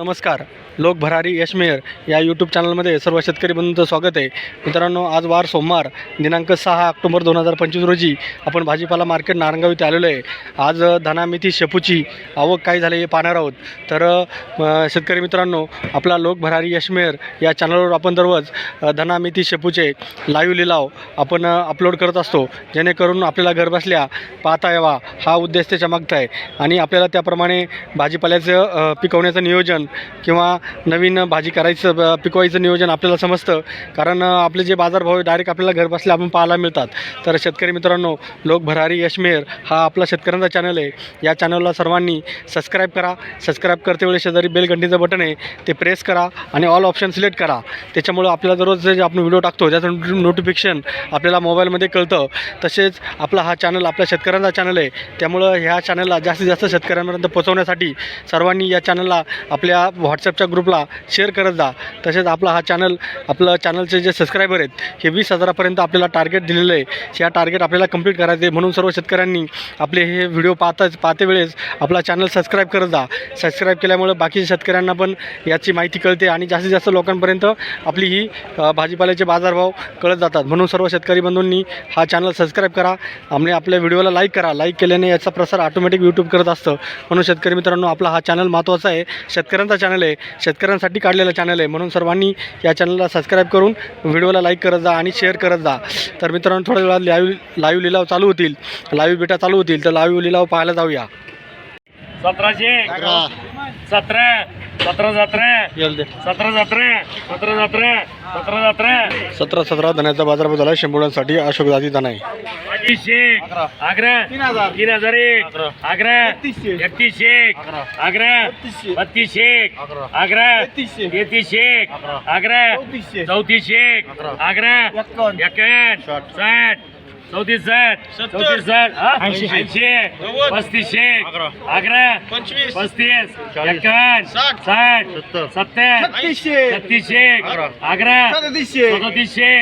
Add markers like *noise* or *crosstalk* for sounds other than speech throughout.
नमस्कार. लोक भरारी यशमेर या यूट्यूब चॅनलमध्ये सर्व शेतकरी बंधूंचं स्वागत आहे. मित्रांनो आज वार सोमवार दिनांक सहा ऑक्टोबर दोन हजार पंचवीस रोजी आपण भाजीपाला मार्केट नारंगाव इथे आलेलो आहे. आज धनामिथी शेपूची आवक काय झाली हे पाहणार आहोत. तर शेतकरी मित्रांनो आपला लोक भरारी यशमेर या चॅनलवर आपण दररोज धनामिथी शेपूचे लाईव्ह लिलाव आपण अपलोड करत असतो. जेणेकरून आपल्याला घरबसल्या पाहता यावा हा उद्देश त्याच्या मागता आहे. आणि आपल्याला त्याप्रमाणे भाजीपाल्याचं पिकवण्याचं नियोजन किंवा नवीन भाजी करायचं ब- पिकवायचं नियोजन आपल्याला समजतं. कारण आपले जे बाजारभाव आहे डायरेक्ट आपल्याला घरबसल्या आपण पाहायला मिळतात. तर शेतकरी मित्रांनो लोक भरारी यशमेर हा आपला शेतकऱ्यांचा चॅनल आहे. या चॅनलला सर्वांनी सबस्क्राईब करा. सबस्क्राईब करते वेळेस शेजारी बेलगंडीचं बटन आहे. ते प्रेस करा आणि ऑल ऑप्शन सिलेक्ट करा. त्याच्यामुळं आपल्याला दररोज जे आपण व्हिडिओ टाकतो त्याचं नोटिफिकेशन आपल्याला मोबाईलमध्ये कळतं तसेच आपला हा चॅनल आपल्या शेतकऱ्यांचा चॅनल आहे. त्यामुळं ह्या चॅनलला जास्तीत जास्त शेतकऱ्यांपर्यंत पोहोचवण्यासाठी सर्वांनी या चॅनलला आपल्या व्हॉट्सअपच्या ग्रुपला शेअर करत जा. तसेच आपला हा चॅनल आपलं चॅनलचे जे सबस्क्रायबर आहेत हे वीस हजारापर्यंत आपल्याला टार्गेट दिलेलं आहे. या टार्गेट आपल्याला कंप्लीट करायचं आहे. म्हणून सर्व शेतकऱ्यांनी आपले हे व्हिडिओ पाहताच पाहते वेळेस आपला चॅनल सबस्क्राईब करत जा. सबस्क्राईब केल्यामुळे बाकीच्या शेतकऱ्यांना पण याची माहिती कळते आणि जास्तीत जास्त लोकांपर्यंत आपली ही भाजीपाल्याचे बाजारभाव कळत जातात. म्हणून सर्व शेतकरी बंधूंनी हा चॅनल सबस्क्राईब करा. आणि आपल्या व्हिडिओला लाईक करा. लाईक केल्याने याचा प्रसार ऑटोमॅटिक यूट्यूब करत असतं. म्हणून शेतकरी मित्रांनो आपला हा चॅनल महत्त्वाचा आहे. शेतकरी शेतकऱ्यांचा चॅनल आहे. शेतकऱ्यांसाठी काढलेला चॅनल आहे. म्हणून सर्वांनी या चॅनलला सबस्क्राईब करून व्हिडिओला लाईक करत जा आणि शेअर करत जा. तर मित्रांनो थोड्या वेळात लाईव्ह लाईव्ह लिलाव चालू होतील. लाईव्ह बेटा चालू होतील. तर लाईव्ह लिलाव पाहायला जाऊया. सतराशे. सतरा. सतरा जात्रे. सतरा जात्रे. सतरा जात्रे. सतरा जात्रे. सतरा सतरा धण्याचा बाजारभाव झाला. शंभरांसाठी अशोक दादी धनाय शेख आग्रा तीन हजार. एक. आग्रा एकतीस शेख आग्रा बत्तीस शेख आग्रा तेहतीस शेख आग्रा चौतीस शेख आग्रा एक्कावन्न. साठ. चौतीस साठ चौतीस साठ ऐंशी. पस्तीसशे अकरा. पस्तीस. एकावन्न साठ. सत्तर. छत्तीसशे अकरा. सदतीसशे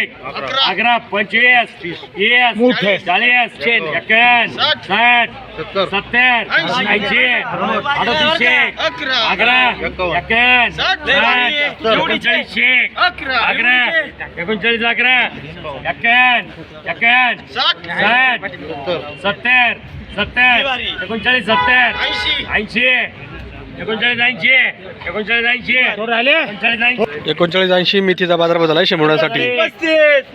अकरा. पंचवीस. तीस. चाळीस. एकावन्न. साठ. सत्तर. ऐंशी. अडतीसशे. अकरा. साठ. एकोणचाळीसशे. अकरा. एकोणचाळीस. अकरा. एकावन्न एकावन्न साठ. सत्तर. सत्तर. एकोणचाळीस सत्तर. ऐंशी. ऐंशी. एकोणचाळीस ऐंशी एकोणचाळीस ऐंशी. एकोणचाळीस ऐंशी. मेथीचा बाजारभाव झाला शंभरांसाठी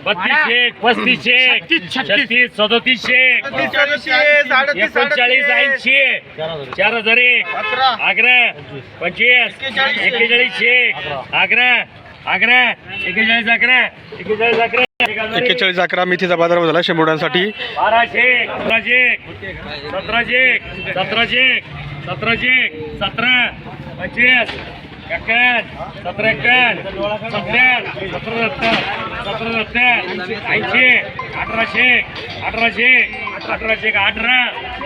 बत्तीसशे पस्तीसशे छत्तीस सदोतीसशे एकोणचाळीस ऐंशी. चार हजार एक. अकरा. पंचवीस. एक्केचाळीसशे अकरा. अकरा. एक्केचाळीस अकरा. एक्केचाळीस अकरा. एक्केचाळीस अकरा मेथीचा बाजारभाव झाला शंभरांसाठी बाराशे सतराशे सतराशे सतराशे सतराशे सतरा पंचवीस एकावन्न सतरा एकावन्न सत्तर सतरा सत्तर सतरा सत्तर ऐंशी अठराशे अठराशे अठराशे का अठरा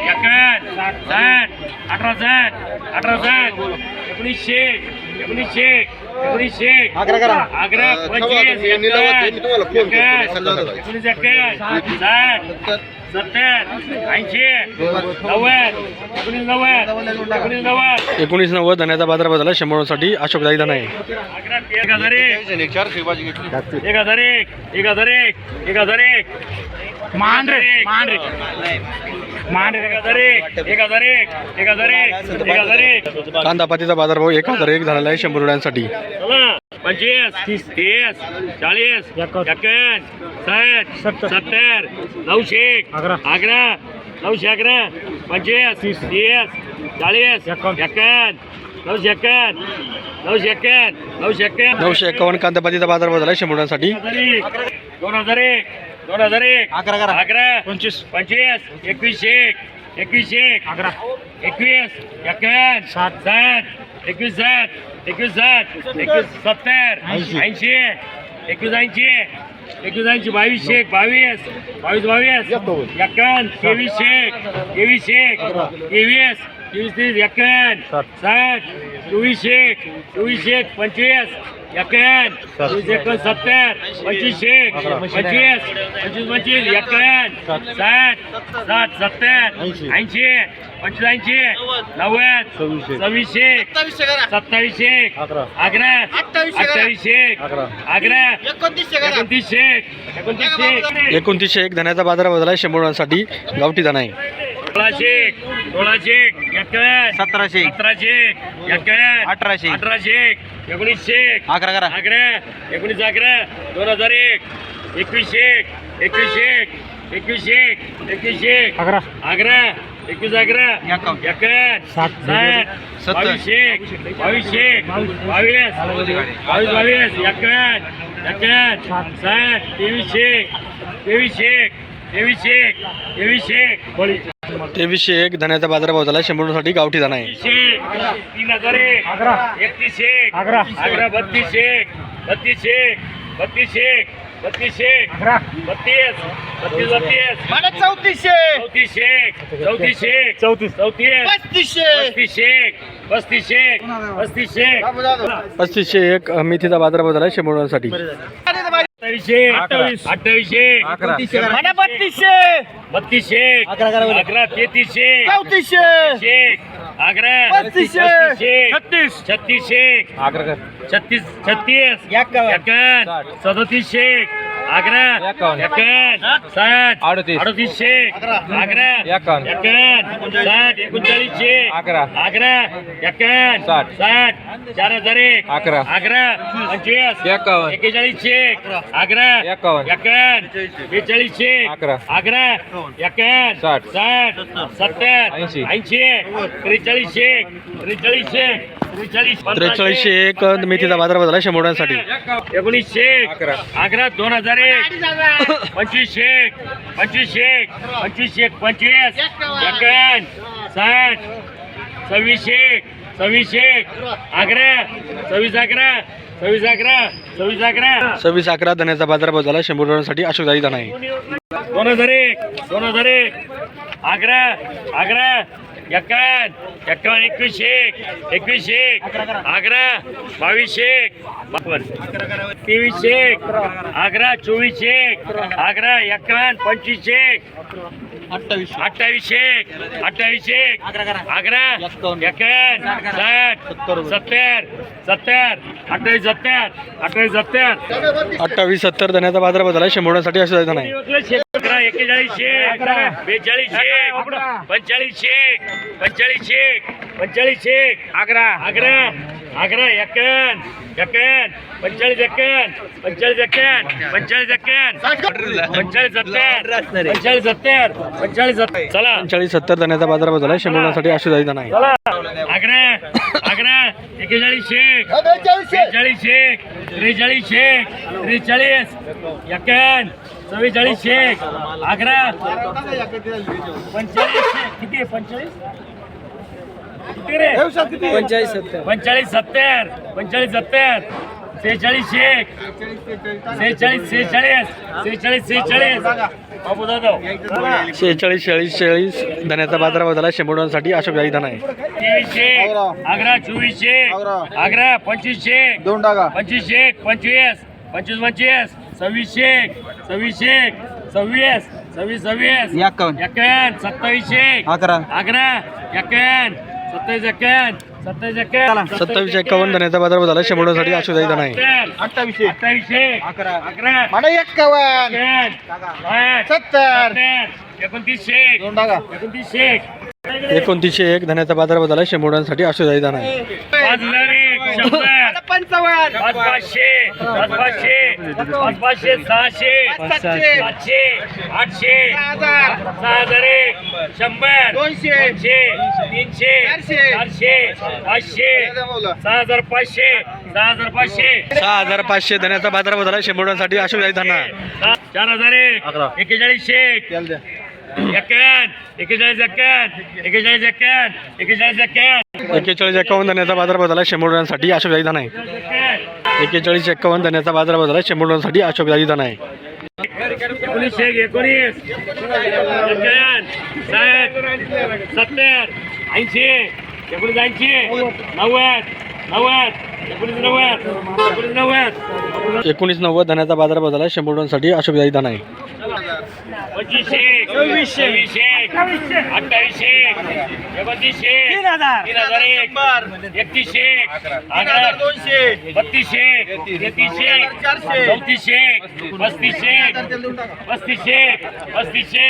एकावन्न साठ अठरा साठ अठरा साठ एकोणीसशे एकोणीसशे एकोणीसशे अकरा अकरा पंचवीस एकोणीस एकावन्न साठ एकोणीस नव्वद धन्याचा बाजारभाव झाला शंभरांसाठी अशोक आहे अकरा एक हजार एक एक हजार एक एक हजार एक एक हजार एक मांडरे मांडरे मांडरे एक हजार एक एक हजार एक एक हजार एक एक हजार एक कांदा पातीचा बाजारभाव एक हजार एक झालेला आहे शंभर रुपयांसाठी. पंचवीस तीस तीस चाळीस एकावन्न. साठ सत्तर. नऊशे अकरा. अकरा. नऊशे अकरा. पंचवीस तीस. चाळीस एकावन्न. नऊशे एकावन्न नऊशे एकावन्न नऊशे एकावन्न नऊशे एकावन्न कांदा पातीचा बाजारभाव झाला शंभर रुपयांसाठी. दोन हजार एक दोन हजार एक अकरा अकरा पंचवीस. पंचवीस एकवीसशे एक. एकवीसशे एक. अकरा एकवीस. एकावन्न सात साठ. एकवीस साठ. एकवीस साठ. एकवीस सत्तर. ऐंशी. एकवीस ऐंशी एकवीस ऐंशी. बावीसशे एक. बावीस. बावीस बावीस. एकावन्न. तेवीसशे एक. तेवीसशे एक. तेवीस. तेवीस तीस. एकावन्न साठ. चोवीसशे एक. चोवीसशे एक. पंचवीस. एकावन्न चोवीस एक सत्तर पंचवीसशे एक पंचवीस पंचवीस पंचवीस एकावन्न साठ साठ सत्तर ऐंशी. पंचवीसऐंशी नव्वद सव्वीसशे सत्तावीसशे अकरा. अठ्ठावीसशे अकरा. एकोणतीसशे एकोणतीसशे एकोणतीसशे एक धन्याचा बाजार बदल आहे शंभरांसाठी गावठी दाणा आहे. सोळाशे सोळाशे सतराशे सतराशे अठराशे अठराशे एकोणीसशे अकरा करा. अकरा एकोणीस अकरा दोन हजार एक एकवीसशे एकवीसशे एकवीसशे एकवीसशे अकरा. अकरा एकवीस अकरा. एकावन्न. साठ. बावीसशे बावीसशे बावीस बावीस बावीस एकावन्न एकावन्न साठ. तेवीसशे तेवीसशे तेवीसशे तेवीसशे तेवीसशे एक धन्याचा बाजार बदल आहे शंभरांसाठी गावठी दाणा आहे. तीन हजार एक. एकतीसशे अकरा अकरा बत्तीसशे बत्तीसशे बत्तीसशे बत्तीसशे बत्तीस बत्तीस बत्तीस चौतीसशे चौतीसशे चौतीसशे चौतीस चौतीस पस्तीसशे पस्तीसशे पस्तीसशे पस्तीसशे पस्तीसशे एक. मेथीचा बाजार बदल आहे शंभरांसाठी अठ्ठावीसशे. अठ्ठावीस अठ्ठावीसशे. अकरा. बत्तीसशे. बत्तीसशे. अकरा तेहतीसशे. चौतीसशे. अकरा. पस्तीसशे. छत्तीस. छत्तीसशे. छत्तीस छत्तीस. एकावन्न. एकावन्न सदतीसशे अकरा एकावन्न. एकावन्न साठ अडतीस. अडतीसशे अकरा एकावन्न. एकावन्न साठ एकोणचाळीसशे अकरा. अकरा एकावन्न साठ. साठ चार हजार एक अकरा. अकरा पंचवीस एकावन्न. एकेचाळीसशे अकरा एकावन्न. एकावन्न बेचाळीसशे अकरा. अकरा एकावन्न साठ. साठ सत्तर ऐंशी. ऐंशी त्रेचाळीसशे त्रेचाळीसशे त्रेचाळीस त्रेचाळीसशे एक मेथीचा बाजार बदल शंभरांसाठी एकोणीसशे अकरा. दोन हजार एक पंचवीसशे पंचवीसशे पंचवीसशे पंचवीस एकावन्न साठ सव्वीसशे सव्वीसशे अकरा सव्वीस अकरा सव्वीस अकरा सव्वीस अकरा. सव्वीस अकरा धन्याचा बाजार बदल आहे शंभरांसाठी अशोकदाई दाणा आहे दोन हजार एक दोन हजार एक अकरा अकरा एकावन्न एकावन्न एकवीसशे एकवीसशे अकरा बावीसशे बावन. तेवीसशे अकरा. चोवीसशे अकरा. एकावन्न पंचवीसशे अठ्ठावीसशे अठ्ठावीसशे अकरा एकावन्न. साठ सत्तर सत्तर अठ्ठावीस सत्तर अठ्ठावीस सत्तर. अठ्ठावीस सत्तर धन्याचा बाजार बदल आहे. शंभरांसाठी अशोकदाई दाणा आहे अकरा एकेचाळीसशे बेचाळीसशे पंचाळीसशे पंचाळीसशे पंचाळीसशे अकरा. अकरा. अकरा एकावन्न एकावन्न पंचाळीस एकावन्न पंचाळीस एकावन्न पंचाळीस एकावन्न पंचाळीस सत्तर. पंचाळीस सत्तर. पंचाळीस सत्तर. चला. पंचेचाळीस सत्तर धन्याचा बाजार बदल आहे. शंभरांसाठी अशोकदाई दाणा आहे चला. अकरा. अकरा. एकेचाळीसशे बेचाळीसशे त्रेचाळीसशे त्रेचाळीस एकावन्न चव्वेचाळीसशे अकरा पंचेचाळीसशे किती आहे पंचेचाळीस? किती रे? पंचाळीस सत्तर. पंचेचाळीस सत्तर पंचेचाळीस सत्तर सेहेचाळीसशे सेहेचाळीस सेहेचाळीस सेहेचाळीस सेहेचाळीस. बाबू जाधव. शेहेचाळीस चाळीस चाळीस. धन्याचा बाजार बदल शंभरांसाठी अशोकदाई दाणा आहे तेवीसशे अकरा चोवीसशे अकरा पंचवीसशे दोन टाका पंचवीसशे पंचवीस पंचवीस पंचवीस. सव्वीसशे सव्वीसशे सव्वीस सव्वीस सव्वीस एकावन्न एकावन्न सत्तावीसशे अकरा. अकरा एकावन्न सत्तावीस एकावन्न सत्तावीस एकावन्न सत्तावीस एकावन्न धन्याचा बाजार बदल आहे शंभरांसाठी अशोकदाई दाणा आहे अठ्ठावीसशे अठ्ठावीसशे अकरा. अकरा. मला एक्कावन्न. सत्तर. सत्तर. एकोणतीसशे दोन टाका एकोणतीसशे एकोणतीसशे एक धन्याचा बाजार बदल आहे शंभरांसाठी अशोकदाई दाणा आहे शंभर पंचावन्न पाच पाचशे पाच पाचशे पाच पाचशे सहाशे सातशे. आठशे हजार. सहा हजार एक शंभर दोनशे. दोनशे तीनशे चारशे. चारशे पाचशे सहा हजार पाचशे सहा हजार पाचशे सहा हजार पाचशे धन्याचा बाजार बदल आहे शंभरांसाठी अशोकदाई दाणा सहा- चार हजार एक अकरा. एकेचाळीस एकावन्न एकेचाळीस एकावन्न धन्याचा बाजार बदल आहे शंभरांसाठी अशोकदाई दाणा आहे. एकेचाळीस एकावन्न धन्याचा बाजार बदल आहे शंभरांसाठी अशोकदाई दाणा आहे एकोणीस साठ सत्तर ऐंशी एकोणीस ऐंशी नव्वद नव्वद एकोणीस नव्वद एकोणीस नव्वद. एकोणीस नव्वद धन्याचा बाजारभाव झाला शंभर डोनसाठी अशोकदाई धना आहे पंचवीसशे सव्वीसशे सव्वीसशे अठ्ठावीसशे एकोणतीसशे तीन हजार. तीन हजार एक एकतीसशे अकरा दोनशे. बत्तीसशे तेहतीसशे चौतीसशे पस्तीसशे पस्तीसशे पस्तीसशे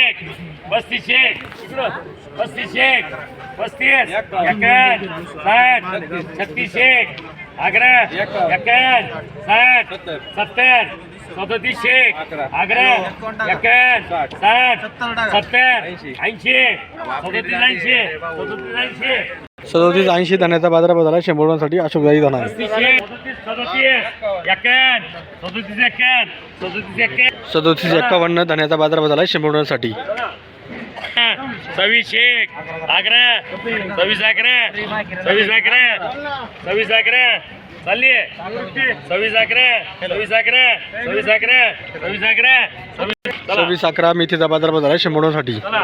पस्तीसशे. पस्तीसशे पस्तीस एकावन्न साठ छत्तीसशे अकरा एकावन्न. साठ सत्तर सदतीसशे अकरा. एकावन्न साठ. सत्तर ऐंशी. सदतीस ऐंशी. सदतीस ऐंशी. सदोतीस ऐंशी धन्याचा बाजारभाव झाला. शंभर डोनसाठी अशोकदाई धना. आहे सदतीस सदतीस सदतीस सदतीस सदोतीस एक्कावन्न धन्याचा बाजारभाव झाला शंभर डोनसाठी सव्वीस एक अकरा. सव्वीस अकरा. सव्वीस अकरा. सव्वीस अकरा. चालली सव्वीस अकरा सव्वीस अकरा सव्वीस अकरा सव्वीस अकरा सव्वीस अकरा मेथीचा बाजारभाव झाला शंभर डोनसाठी चला.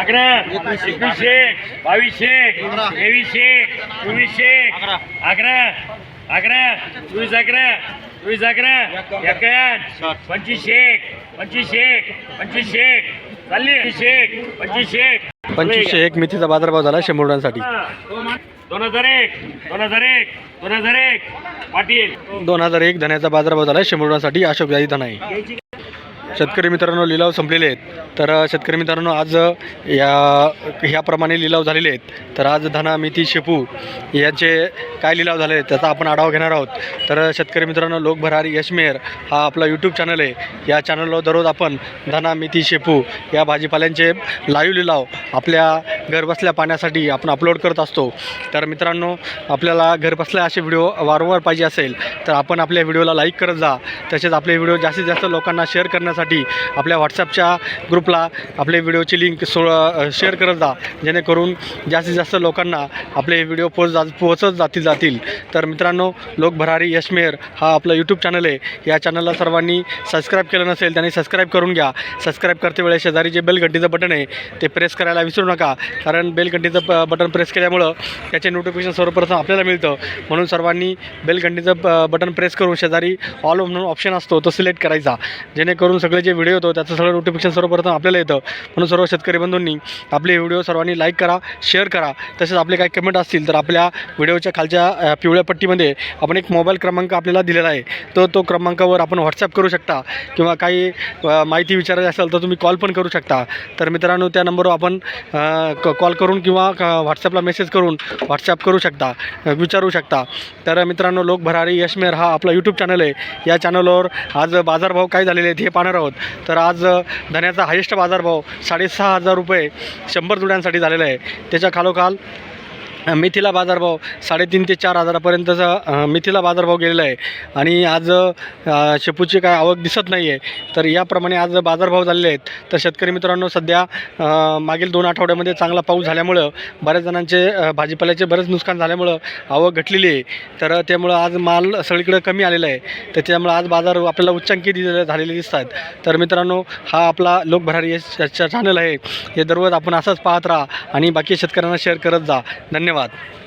अकरा एकवीसशे बावीसशे तेवीसशे चोवीसशे अकरा अकरा चोवीस अकरा चोवीस अकरा एकावन्न पंचवीसशे पंचवीसशे पंचवीसशे चालली पंचवीसशे पंचवीसशे पंचवीसशे एक मेथीचा बाजारभाव झाला शंभर डोनसाठी दोन हजार एक दोन हजार एक दोन हजार एक पाटील. दोन हजार एक धन्याचा बाजारभाव झाला शंभर डोनसाठी अशोकदाई धना आहे शेतकरी मित्रांनो लिलाव संपलेले आहेत. तर शेतकरी मित्रांनो आज या ह्याप्रमाणे लिलाव झालेले आहेत. तर आज धना मेथी शेपू यांचे काय लिलाव झाले आहेत त्याचा आपण आढावा घेणार आहोत. तर शेतकरी मित्रांनो लोकभरारी यशमेर हा आपला यूट्यूब चॅनल आहे. या चॅनलवर दररोज आपण धना मेथी शेपू या भाजीपाल्यांचे लाईव्ह लिलाव आपल्या घरबसल्या पाण्यासाठी आपण अपलोड करत असतो. तर मित्रांनो आपल्याला घरबसल्या असे व्हिडिओ वारंवार पाहिजे असेल तर आपण आपल्या व्हिडिओला लाईक करत जा. तसेच आपले व्हिडिओ जास्तीत जास्त लोकांना शेअर करण्यासाठी आपल्या व्हॉट्सअपच्या ग्रुपला आपले व्हिडिओची लिंक सो शेअर करत जा. जेणेकरून जास्तीत जास्त लोकांना आपले व्हिडिओ पोच जा पोचत जातील जातील. तर मित्रांनो लोक भरारी यशमेर हा आपला यूट्यूब चॅनल आहे. या चॅनलला सर्वांनी सबस्क्राईब केलं नसेल त्यांनी सबस्क्राईब करून घ्या. सबस्क्राईब करते वेळेस शेजारी जे बेलघंटीचं बटन आहे ते प्रेस करायला विसरू नका. कारण बेलघंटीचं प बटन प्रेस केल्यामुळं त्याचे नोटिफिकेशन सर्वप्रथम आपल्याला मिळतं. म्हणून सर्वांनी बेलघंटीचं बटन प्रेस करून शेजारी ऑल म्हणून ऑप्शन असतो तो सिलेक्ट करायचा. जेणेकरून सगळं जे व्हिडिओ होतो त्याचं सगळं नोटिफिकेशन सर्वप्रथम आपल्याला येतं. म्हणून सर्व शेतकरी बंधूंनी आपले व्हिडिओ सर्वांनी लाईक करा शेअर करा. तसेच आपले काही कमेंट असतील तर आपल्या व्हिडिओच्या खालच्या पिवळ्या पट्टीमध्ये आपण एक मोबाईल क्रमांक आपल्याला दिलेला आहे. तो तो क्रमांकावर आपण व्हॉट्सअप करू शकता किंवा काही माहिती विचारायची असेल तर तुम्ही कॉल पण करू शकता. तर मित्रांनो त्या नंबरवर आपण कॉल करून किंवा व्हॉट्सअपला मेसेज करून व्हॉट्सअप करू शकता विचारू शकता. तर मित्रांनो लोक भरारी यशमेर हा आपला यूट्यूब चॅनल आहे. या चॅनलवर आज बाजारभाव काय झालेले आहेत हे पाहणार आहोत. तर आज धन्याचा हायेस्ट बाजारभाव साडेसहा हजार रुपये शंभर जुड्यांसाठी झालेला आहे. त्याच्या खालोखाल *laughs* मेथीला बाजारभाव साडेतीन ते चार हजारापर्यंतचा मेथीला बाजारभाव गेलेला आहे. आणि आज शेपूची काय आवक दिसत नाही आहे तर याप्रमाणे आज बाजारभाव झालेले आहेत. तर शेतकरी मित्रांनो सध्या मागील दोन आठवड्यामध्ये चांगला पाऊस झाल्यामुळं बऱ्याच जणांचे भाजीपाल्याचे बरेच नुकसान झाल्यामुळं आवक घटलेली आहे. तर त्यामुळं आज माल सगळीकडे कमी आलेला आहे. तर त्यामुळं आज बाजार आपल्याला उच्चांकी दिलेले झालेले दिसतात. तर मित्रांनो हा आपला लोकभरारी यशचा चॅनल आहे. हे दररोज आपण असंच पाहत राहा आणि बाकी शेतकऱ्यांना शेअर करत जा. धन्यवाद. ధన్యవాదాలు